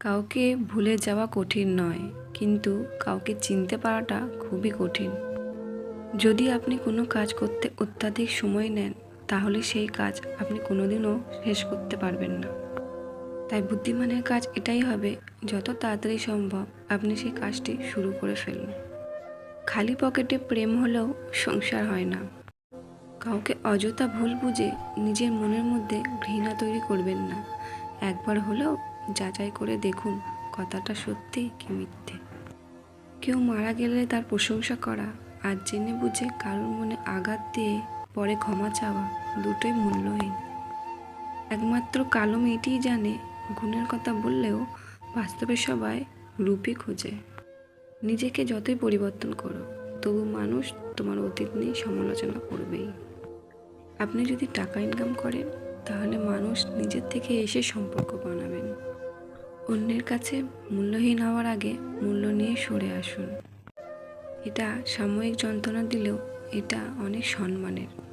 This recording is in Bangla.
কাউকে ভুলে যাওয়া কঠিন নয়, কিন্তু কাউকে চিনতে পারাটা খুবই কঠিন। যদি আপনি কোনো কাজ করতে অত্যাধিক সময় নেন, তাহলে সেই কাজ আপনি কোনোদিনও শেষ করতে পারবেন না। তাই বুদ্ধিমানের কাজ এটাই হবে, যত তাড়াতাড়ি সম্ভব আপনি সেই কাজটি শুরু করে ফেলুন। খালি পকেটে প্রেম হলেও সংসার হয় না। কাউকে অযথা ভুল বুঝে নিজের মনের মধ্যে ঘৃণা তৈরি করবেন না। একবার হলেও যাচাই করে দেখুন, কথাটা সত্যি কি মিথ্যে। কেউ মারা গেলে তার প্রশংসা করা আর জেনে বুঝে কারোর মনে আঘাত দিয়ে পরে ক্ষমা চাওয়া দুটোই মূল্যহীন। একমাত্র কালো মেয়েটিই জানে, গুণের কথা বললেও বাস্তবে সবাই রূপই খোঁজে। নিজেকে যতই পরিবর্তন করো, তবু মানুষ তোমার অতীত নিয়ে সমালোচনা করবেই। আপনি যদি টাকা ইনকাম করেন, তাহলে মানুষ নিজের থেকে এসে সম্পর্ক বানাবেন অন্যের কাছে মূল্যহীন হওয়ার আগে মূল্য নিয়ে সরে আসুন। এটা সাময়িক যন্ত্রণা দিলেও এটা অনেক সম্মানের।